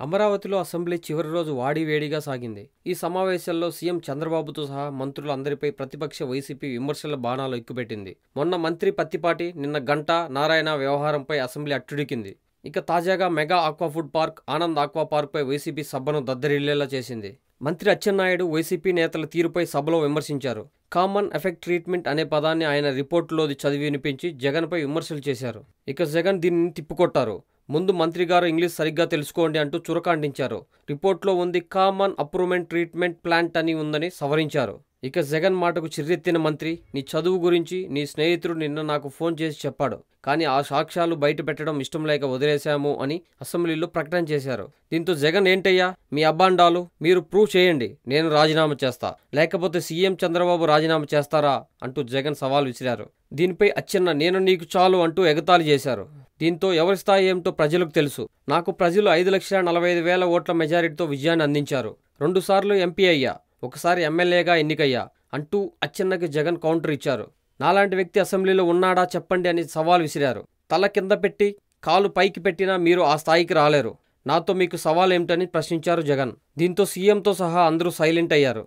అమరావతిలో అసెంబ్లీ చివరి రోజు వాడివేడిగా సాగింది. ఈ సమావేశాల్లో సీఎం చంద్రబాబుతో సహా మంత్రులందరిపై ప్రతిపక్ష వైసీపీ విమర్శల బాణాలు ఎక్కుపెట్టింది. మొన్న మంత్రి పత్తిపాటి నిన్న గంట నారాయణ వ్యవహారంపై అసెంబ్లీ అట్టుడికింది. ఇక తాజాగా mega aqua food park Anand aqua పార్క్పై YCP సభను దద్దరిల్లేలా చేసింది. మంత్రి అచ్చెన్నాయుడు వైసీపీ నేతల తీరుపై సభలో విమర్శించారు. కామన్ ఎఫెక్ట్ ట్రీట్మెంట్ అనే పదాన్ని ఆయన రిపోర్టులోది చదివి వినిపించి జగన్పై విమర్శలు చేశారు. ఇక జగన్ దీనిని తిప్పుకొట్టారు. ముందు మంత్రి గారు ఇంగ్లీష్ సరిగ్గా తెలుసుకోండి అంటూ చురకాండించారు. రిపోర్ట్లో ఉంది కామన్ అప్రూవ్మెంట్ ట్రీట్మెంట్ ప్లాంట్ అని ఉందని సవరించారు. ఇక జగన్ మాటకు చిర్రెత్తిన మంత్రి నీ చదువు గురించి నీ స్నేహితుడు నిన్న నాకు ఫోన్ చేసి చెప్పాడు కానీ ఆ సాక్ష్యాలు బయట పెట్టడం ఇష్టం లేక వదిలేశాము అని అసెంబ్లీలో ప్రకటన చేశారు. దీంతో జగన్ ఏంటయ్యా మీ అబ్బాండాలు మీరు ప్రూవ్ చేయండి నేను రాజీనామా చేస్తా లేకపోతే సీఎం చంద్రబాబు రాజీనామా చేస్తారా అంటూ జగన్ సవాల్ విసిరారు. దీనిపై అచ్చెన్న నేను నీకు చాలు అంటూ ఎగతాళి చేశారు. దీంతో ఎవరి స్థాయి ఏమిటో ప్రజలకు తెలుసు. నాకు ప్రజలు ఐదు లక్షల నలభై ఐదు వేల ఓట్ల మెజారిటీతో విజయాన్ని అందించారు. రెండుసార్లు ఎంపీ అయ్యా. ఒకసారి ఎమ్మెల్యేగా ఎన్నికయ్యా. అంటూ అచ్చెన్నకి జగన్ కౌంటర్ ఇచ్చారు. నాలాంటి వ్యక్తి అసెంబ్లీలో ఉన్నాడా చెప్పండి అని సవాల్ విసిరారు. తల కింద పెట్టి కాలు పైకి పెట్టినా మీరు ఆ స్థాయికి రాలేరు. నాతో మీకు సవాల్ ఏమిటని ప్రశ్నించారు జగన్. దీంతో సీఎంతో సహా అందరూ సైలెంట్ అయ్యారు.